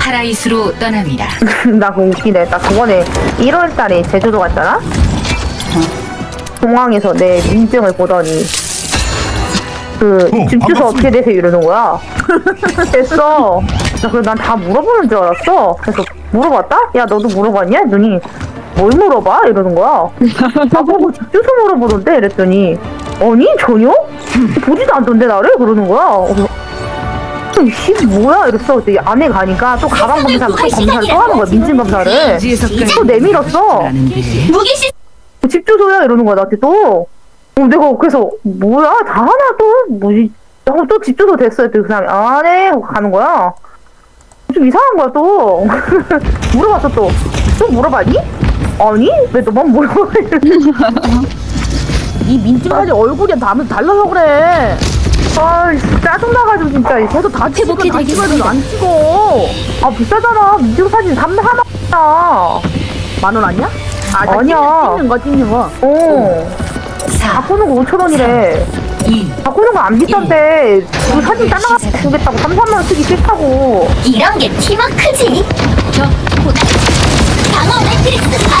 파라이스로 떠납니다. 나 그거 웃기네. 나 저번에 1월 달에 제주도 갔잖아? 공항에서 내 민증을 보더니 그 어, 집 주소 반갑습니다. 어떻게 되세요 이러는 거야. 됐어. 나 그래 난다 물어보는 줄 알았어. 그래서 물어봤다? 야 너도 물어봤냐? 눈이 뭘 물어봐? 이러는 거야. 나보고 집 주소 물어보던데 이랬더니 아니 전혀? 보지도 않던데 나를? 그러는 거야. 그래서 이씨 뭐야 이랬어. 그때 안에 가니까 또 가방 검사를 또 검사를 또 하는 거야 민증 검사를. 또 내밀었어. 무기시 집 주소야 이러는 거야 나한테 또. 어, 내가 그래서 뭐야 다 하나 또 뭐지? 하고 또 집 주소 됐어 했더니 그 사람이 안해 하고 가는 거야. 좀 이상한 거야 또. 물어봤어 또. 또 물어봤니? 아니 왜 너만 물어봐? 이 민증까지 얼굴이 다면 달라서 그래. 아 짜증나가지고 진짜. 저도 다 찍어 다 찍어야. 안 찍어. 아 비싸잖아 민증 사진 3만 하나. 만원 아니야? 아, 나 아니야. 찍는 거 찍는 거. 어. 4, 바꾸는 거 5천 원이래. 2, 바꾸는 거 안 비싼데 그 사진 잘라가 주겠다고 3, 4만 원 쓰기 싫다고. 이런 게 팀워크지. 적보다 방어 매트릭스 가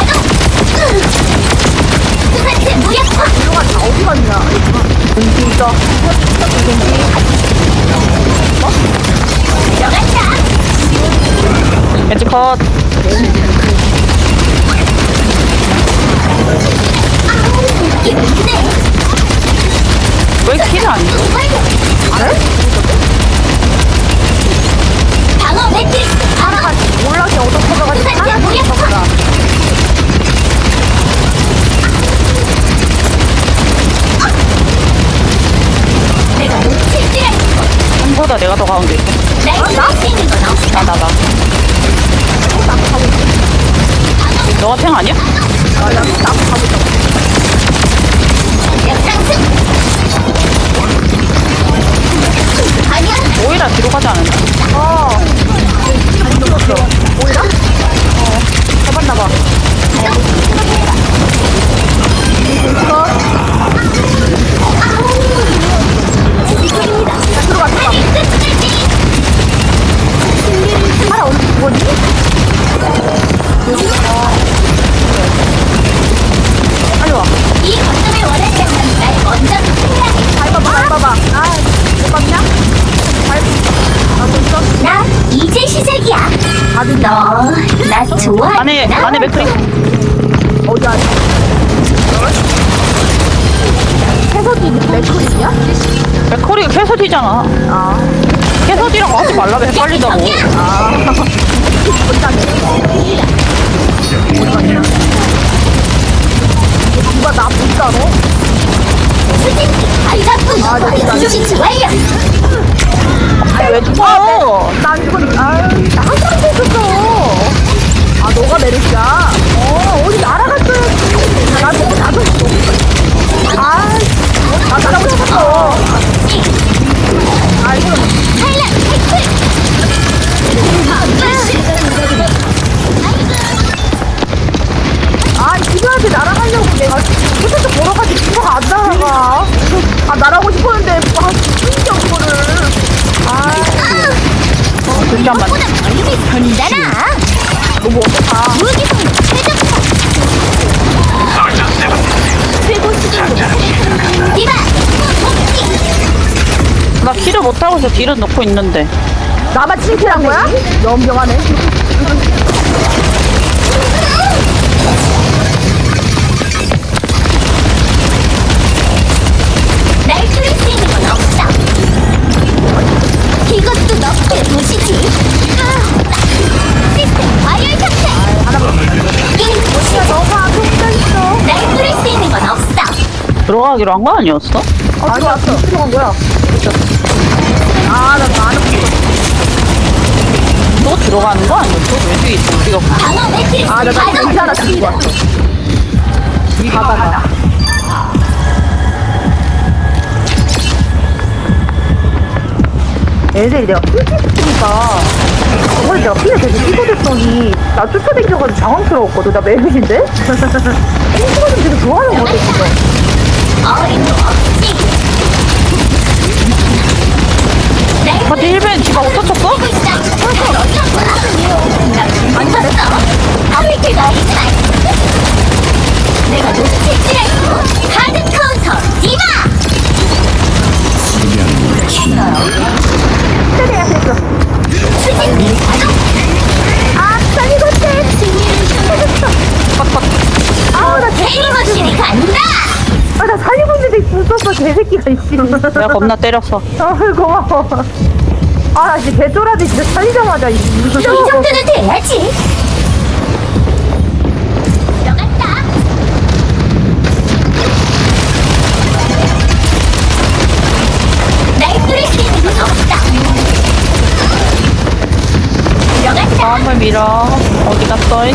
컷. 아니야? 안에, 맥크리. 어디야? 해석이 맥클이야? 맥커리가 캐서디잖아. 캐서디라고 하지 말라고 헷갈리다고. 누가 나? 수진기 발작품 주시 완료. 아니, 왜 죽어? 난 이건 아나 항상 있었어. 아 너가 메르시야? 어 어디 날아갔어야지. 나도 나도 아, 아 나라고 싶었어. 아 이거. 아 지금한테 날아가려고 내가 끝에서 걸어가지고 친구가 안 날아가. 아 날아가고 싶었는데 아 진짜 그거를. 아 잠깐만. 보다 멀 있어. 딜은 넣고 있는데. 나만 칭찬한 거야? 연병하네. 날 뚫을 수 있는 건 없어. 이것도 너의 도시지. 아, 시스템 과열 상태. 이 도시가 너무 아프다. 날 뚫을 수 있는 건 없어. 들어가기로 한 거 아니었어? 아니 왔어. 들어간 거야. 아나 나는 또 들어가는 거 아니었어? 왜 뒤에 있어? 우리가 매트리스 아나 나 가동. 괜찮아 지금 왔어. 가봐라. 애들이 내가 핑크니까 저번에 내가 핑크 되게 찍어줬더니 나 쫓아다녀가지고 당황스러웠거든. 나? 핑크가 좀 되게 좋아하는 것 같아, 진짜. 어림도 없지. 어디 1벤 지가 어떠쳤어? 거야? 개새끼가 있지. 내가 겁나 때렸어. 아, 고마워. 아, 나 진짜 개쫄아지 진짜 살리자마자. 이- 이 정도는 돼야지. 들어갔다. 날 뚫을 수 있는 건 없다. 들어갔다. 다음을 밀어. 어디 갔어? 아,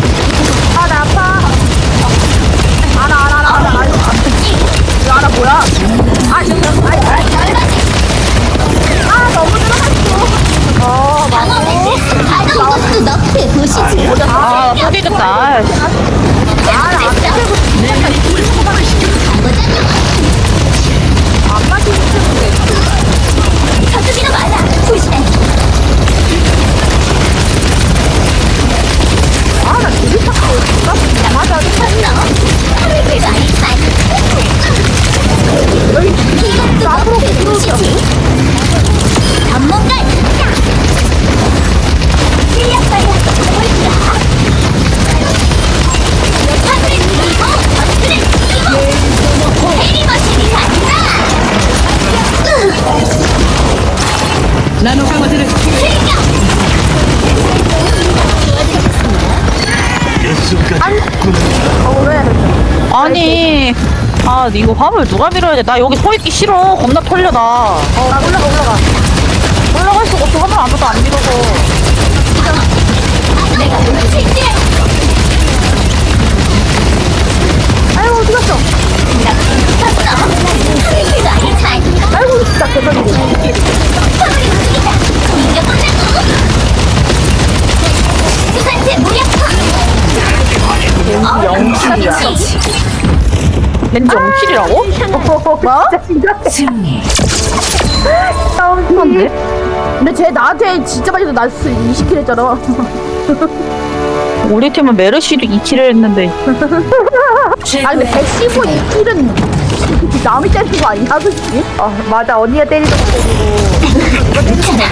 아, 이거 화물 누가 밀어야 돼? 나 여기 서 있기 싫어. 겁나 털려, 나. 어, 나 올라가, 올라가. 올라갈 수가 없어. 화물 아무도 안 밀어서. 내가 실제 아유, 어디 갔어? 쳤 0킬이라고? 뭐? 진짜 심각해. 승리. 싸움 쳤네. 근데 쟤 나한테 진짜 많이 나 20킬 했잖아. 우리 팀은 메르시도 2킬을 했는데. 아니, 근데 115 2킬은 남이 때린 거 아니야, 솔직히? 어, 맞아. 언니가 때리던 거. 괜찮아.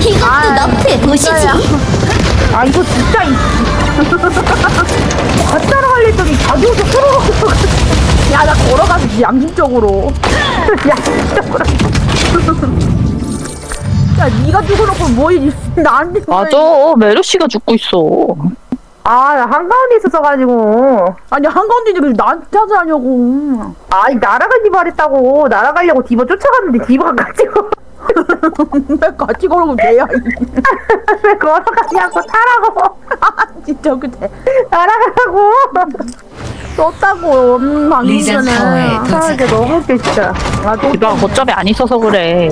이것도 아, 너프에 보시지. 아, 이거 진짜. 이- 따라가려 했더니 자기 혼자 걸어가고. 야, 나 걸어가서 양심적으로. 야, 진짜. 야, 네가 죽어놓고 뭐, 이- 나한테. 왜- 맞아. 메르시가 죽고 있어. 아, 나 한가운데 있었어가지고. 아니, 한가운데 왜 나한테 하자냐고. 아니, 날아가지 말했다고. 날아가려고 디바 쫓아갔는데 디바가 가지고. 왜 같이 걸어오면 돼야. 왜 걸어가냐고, 타라고. 아, 진짜 그때. 날아가라고. 썼다고, 음, 방금 리전 전에. 타워에 웃겨, 진짜. 아, 또. 디바가 거점에 안 있어서 그래.